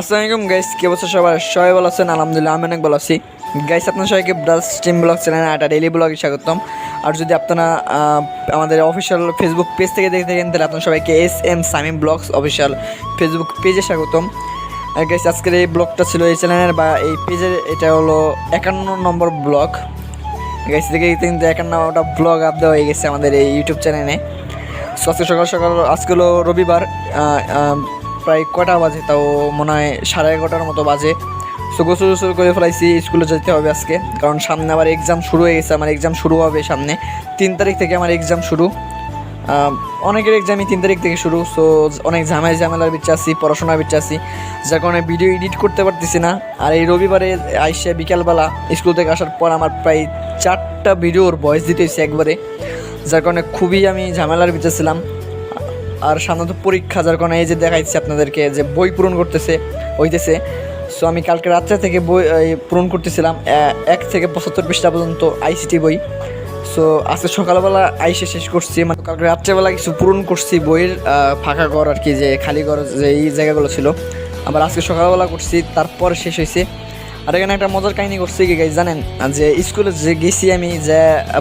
আসসালামু আলাইকুম গাইস কে বছর সবার? সবাই ভালো আছেন? আলহামদুলিল্লাহ, আমি অনেক ভালো আছি। গাইস আপনার সবাইকে ব্রাস স্ট্রিম ব্লগ চ্যানেলে একটা ডেইলি ব্লগে স্বাগতম। আর যদি আপনারা আমাদের অফিসিয়াল ফেসবুক পেজ থেকে দেখে থাকেন, তাহলে আপনার সবাইকে S M Samim blogs official Facebook পেজে স্বাগতম। আর গাইস আজকের এই ব্লগটা ছিল এই চ্যানেলের বা এই পেজের এটা হলো একান্ন নম্বর ব্লগ গাইস দেখে কিন্তু একান্নটা ব্লগ আপ দেওয়া হয়ে গেছে আমাদের এই ইউটিউব চ্যানেলে আজকে সকাল সকাল, আজকে হলো রবিবার প্রায় কটা বাজে, তাও মনে হয় সাড়ে এগারোটার মতো বাজে। সো গোসল গোসল করে ফেলাইছি, স্কুলে যেতে হবে আজকে। কারণ সামনে আবার এক্সাম শুরু হয়ে গেছে, আমার এক্সাম শুরু হবে সামনে। তিন তারিখ থেকে আমার এক্সাম শুরু। অনেকের এক্সামই তিন তারিখ থেকে শুরু। সো অনেক ঝামেলা, ঝামেলার বিচ্ছে আছি, পড়াশোনার বিচ্ছে আছি। যার কারণে ভিডিও এডিট করতে পারতেছি না। আর এই রবিবারে আইসে বিকালবেলা স্কুল থেকে আসার পর আমার প্রায় চারটা ভিডিওর ভয়েস দিতে হয়েছে একবারে। যার কারণে খুবই আমি ঝামেলার ভিতরে ছিলাম। আর সাধারণত পরীক্ষা, যার কারণে এই যে দেখাইছি আপনাদেরকে যে বই পূরণ করতেছে, হইতেছে। সো আমি কালকে রাত্রে থেকে বই পূরণ করতেছিলাম এক থেকে পঁচাত্তর পৃষ্ঠা পর্যন্ত আইসিটি বই। সো আজকে সকালবেলা আইসে শেষ করছি মানে কালকে রাত্রেবেলা কিছু পূরণ করছি বইয়ের ফাঁকা ঘর আর কি, যে খালি ঘর, যে এই জায়গাগুলো ছিল। আবার আজকে সকালবেলা করছি, তারপর শেষ হয়েছে আর এখানে একটা মজার কাহিনী করছি কি গাইজ জানেন? যে স্কুলে যে গেছি আমি, যে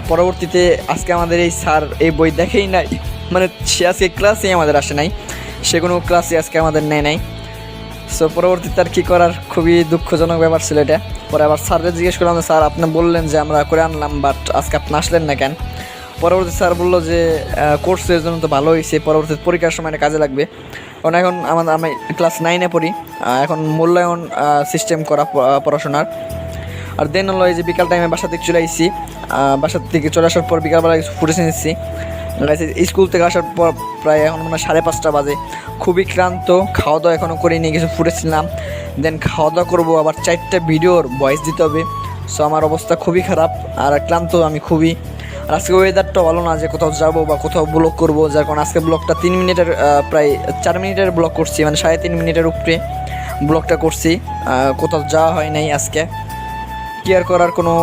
পরবর্তীতে আজকে আমাদের এই স্যার এই বই দেখেই নাই। মানে সে আজকে ক্লাসেই আমাদের আসে নাই। সে কোনো ক্লাসে আজকে আমাদের নেয় নাই। সো পরবর্তীতে আর কী করার? খুবই দুঃখজনক ব্যাপার ছিল এটা। পরে আবার স্যারকে জিজ্ঞেস করলাম স্যার, আপনি বললেন যে আমরা করে আনলাম বাট আজকে আপনি আসলেন না কেন? পরবর্তী স্যার বলল যে কোর্সের জন্য তো ভালো হয়েছে পরবর্তী পরীক্ষার সময় কাজে লাগবে। কারণ এখন আমাদের আমি ক্লাস নাইনে পড়ি। এখন মূল্যায়ন সিস্টেম করা পড়াশোনার। আর দেন হলো এই যে বিকাল টাইমে বাসা থেকে চলে আসছি বাসার থেকে চলে আসার পর বিকালবেলা কিছু ফুটেছে নিচ্ছি স্কুল থেকে আসার পর প্রায় এখন মনে সাড়ে পাঁচটা বাজে। খুবই ক্লান্ত খাওয়া দাওয়া এখনও করিনি, কিছু ফুটেছিলাম। দেন খাওয়া দাওয়া করব, আবার চারটা ভিডিওর ভয়েস দিতে হবে। সো আমার অবস্থা খুবই খারাপ আর ক্লান্ত আমি খুবই। আর আজকে ওয়েদারটা ভালো না যে কোথাও যাব বা কোথাও ব্লগ করব। যার কারণে আজকে ব্লগটা তিন মিনিটের প্রায় চার মিনিটের ব্লগ করছি মানে সাড়ে তিন মিনিটের উপরে ব্লগটা করছি। কোথাও যাওয়া হয় নাই আজকে। কেয়ার করার কোনো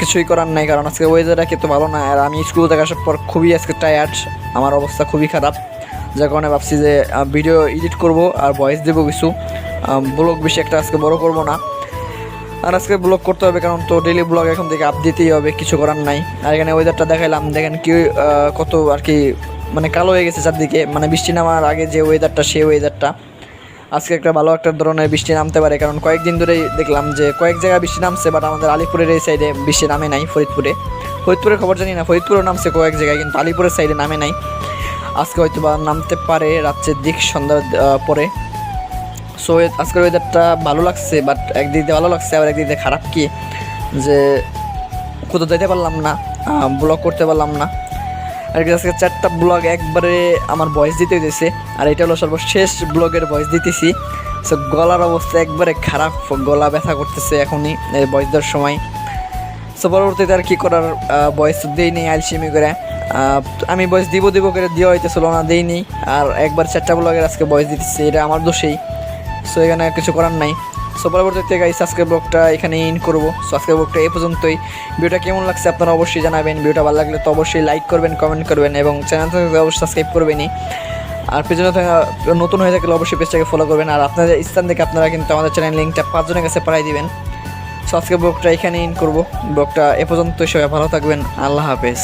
কিছুই করার নাই, কারণ আজকে ওয়েদারটা কিন্তু ভালো না। আর আমি স্কুল থেকে আসার পর খুবই আজকে টায়ার্ড আমার অবস্থা খুবই খারাপ। যার কারণে ভাবছি যে ভিডিও এডিট করব আর ভয়েস দেবো কিছু। ব্লগ বেশি একটা আজকে বড় করব না। আর আজকে ব্লগ করতে হবে, কারণ তো ডেলি ব্লগ এখন থেকে আপ দিতেই হবে, কিছু করার নাই। আর এখানে ওয়েদারটা দেখাইলাম, দেখেন কি কত আর কি মানে কালো হয়ে গেছে চারদিকে। মানে বৃষ্টি নামার আগে যে ওয়েদারটা সেই ওয়েদারটা আজকে একটা ভালো একটা ধরনের বৃষ্টি নামতে পারে, কারণ কয়েকদিন ধরেই দেখলাম যে কয়েক জায়গায় বৃষ্টি নামছে বাট আমাদের আলিপুরের এই সাইডে বৃষ্টি নামে নাই, ফরিদপুরে। ফরিদপুরের খবর জানি না, ফরিদপুরেও নামছে কয়েক জায়গায়, কিন্তু আলিপুরের সাইডে নামে নাই। আজকে হয়তো বা নামতে পারে রাত্রের দিক, সন্ধ্যার পরে। সো আজকের ওয়েদারটা ভালো লাগছে বাট একদিক দিয়ে ভালো লাগছে, আবার একদিক দিয়ে খারাপ কি? যে কোথাও যেতে পারলাম না ব্লগ করতে পারলাম না। আর আজকে চারটা ব্লগ একবারে আমার ভয়েস দিতে হইতেছে। আর এটা হলো সর্বশেষ ব্লগের ভয়েস দিতেছি। সো গলার অবস্থা একবারে খারাপ, গলা ব্যথা করতেছে এখনই ভয়েস দেওয়ার সময়। সো পরবর্তীতে আর কি করার ভয়েস দিই নেই আলসিমি করে। আমি বয়স দিব দিব করে দেওয়া হইতেছিল না, দিই নেই। আর একবার চারটা ব্লগের আজকে বয়স দিতেছি, এটা আমার দোষেই। সো এখানে কিছু করার নাই। সো পরবর্তীতে গাইস আজকের ব্লগটা এখানে ইন করব। সো আজকের ব্লগটা এই পর্যন্তই। ভিডিওটা কেমন লাগছে আপনারা অবশ্যই জানাবেন। ভিডিওটা ভালো লাগলে তো অবশ্যই লাইক করবেন কমেন্ট করবেন এবং চ্যানেল থেকে অবশ্যই সাবস্ক্রাইব করবেনই। আর থেকে নতুন হয়ে থাকলে অবশ্যই পেজটাকে ফলো করবেন। আর আপনাদের স্থান থেকে আপনারা কিন্তু আমাদের চ্যানেল লিঙ্কটা পাঁচজনের কাছে পাঠাই দিবেন। সো আজকে ব্লগটা এখানে ইন করব। ব্লগটা এ পর্যন্তই, সবাই ভালো থাকবেন। আল্লাহ হাফেজ।